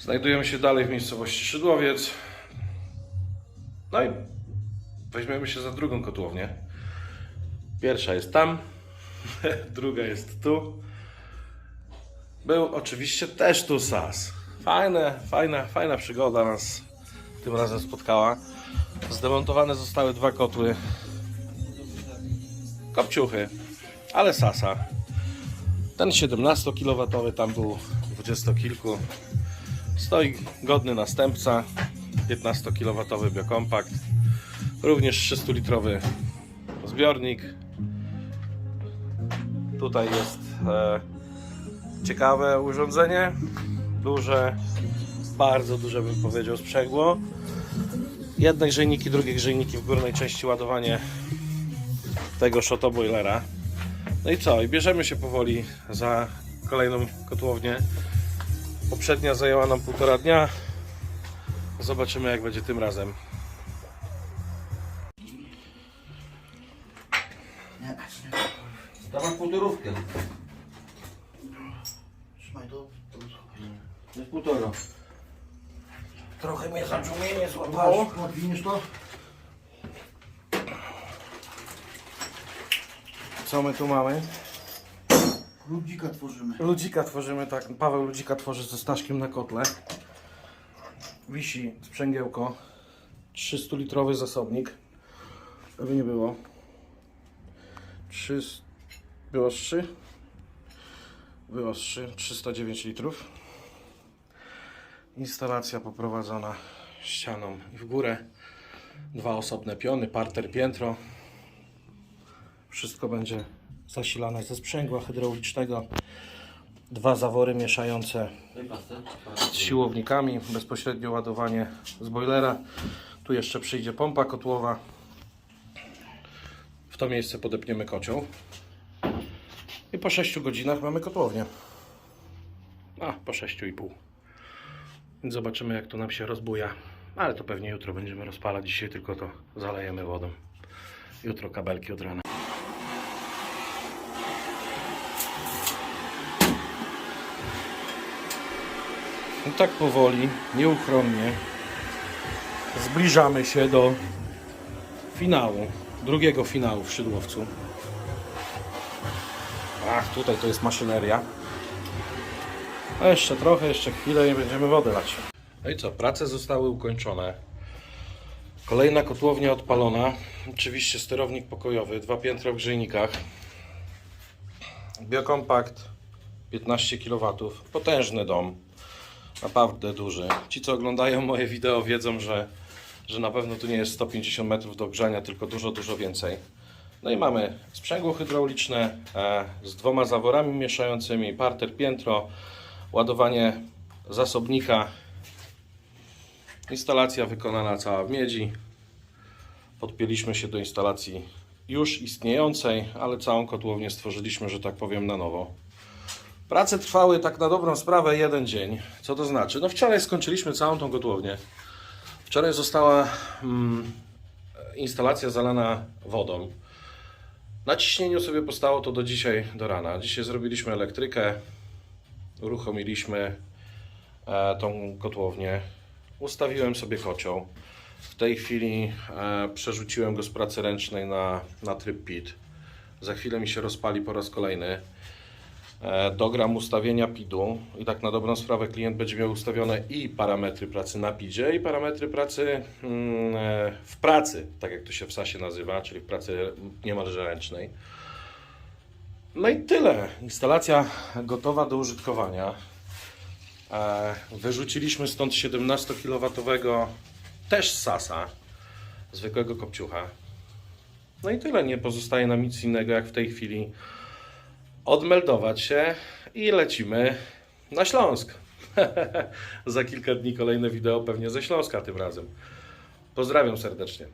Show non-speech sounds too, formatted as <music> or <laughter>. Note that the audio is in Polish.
Znajdujemy się dalej w miejscowości Szydłowiec. No i weźmiemy się za drugą kotłownię. Pierwsza jest tam, <laughs> druga jest tu. Był oczywiście też tu SAS. Fajne, fajna, fajna przygoda nas tym razem spotkała. Zdemontowane zostały dwa kotły. Kopciuchy, ale Sasa. Ten 17 kW, tam był 20 kilku. Stoi godny następca. 15 kW biokompakt. Również 300-litrowy zbiornik. Tutaj jest e, ciekawe urządzenie. Duże, bardzo duże bym powiedział sprzęgło. Jedne grzejniki, drugie grzejniki w górnej części ładowanie tego shotoboilera. No i co? I bierzemy się powoli za kolejną kotłownię. Poprzednia zajęła nam półtora dnia. Zobaczymy jak będzie tym razem. Dawaj półtorówkę. Trzymaj to. to To jest półtora. Trochę mnie zaczumienie Masz, podwiniesz to? Co my tu mamy? Ludzika tworzymy. Ludzika tworzymy, tak. Paweł Ludzika tworzy ze Staszkiem na kotle. Wisi sprzęgiełko. 300-litrowy zasobnik. Żeby nie było. 3... Było z 3? Było z 3. 309 litrów. Instalacja poprowadzona ścianą i w górę. Dwa osobne piony, parter, piętro. Wszystko będzie zasilane ze sprzęgła hydraulicznego. Dwa zawory mieszające z siłownikami, bezpośrednio ładowanie z boilera. Tu jeszcze przyjdzie pompa kotłowa. W to miejsce podepniemy kocioł. I po 6 godzinach mamy kotłownię. A, po 6,5. Więc zobaczymy jak to nam się rozbuja. Ale to pewnie jutro będziemy rozpalać. Dzisiaj tylko to zalejemy wodą. Jutro kabelki od rana. I tak powoli, nieuchronnie zbliżamy się do finału, drugiego finału w Szydłowcu. Ach, tutaj to jest maszyneria. A jeszcze trochę, jeszcze chwilę i będziemy wodę lać. No i co, prace zostały ukończone. Kolejna kotłownia odpalona. Oczywiście sterownik pokojowy, dwa piętra w grzejnikach. Biokompakt 15 kW. Potężny dom. Naprawdę duży. Ci, co oglądają moje wideo, wiedzą, że, że na pewno tu nie jest 150 metrów do grzania, tylko dużo, dużo więcej. No i mamy sprzęgło hydrauliczne e, z dwoma zaworami mieszającymi, parter, piętro, ładowanie zasobnika, instalacja wykonana cała w miedzi. Podpięliśmy się do instalacji już istniejącej, ale całą kotłownię stworzyliśmy, że tak powiem, na nowo. Prace trwały tak na dobrą sprawę jeden dzień. Co to znaczy? No wczoraj skończyliśmy całą tą kotłownię. Wczoraj została mm, instalacja zalana wodą. Na ciśnieniu sobie postało to do dzisiaj, do rana. Dzisiaj zrobiliśmy elektrykę, uruchomiliśmy e, tą kotłownię. Ustawiłem sobie kocioł. W tej chwili e, przerzuciłem go z pracy ręcznej na, na tryb PIT. Za chwilę mi się rozpali po raz kolejny. E, dogram ustawienia PID-u i tak na dobrą sprawę klient będzie miał ustawione i parametry pracy na PID-zie i parametry pracy mm, e, w pracy, tak jak to się w SASie nazywa, czyli w pracy niemalże ręcznej. No i tyle. Instalacja gotowa do użytkowania. E, Wyrzuciliśmy stąd 17 kW też Sasa, zwykłego kopciucha. No i tyle. Nie pozostaje nam nic innego jak w tej chwili odmeldować się i lecimy na Śląsk. <laughs> Za kilka dni kolejne wideo pewnie ze Śląska tym razem. Pozdrawiam serdecznie.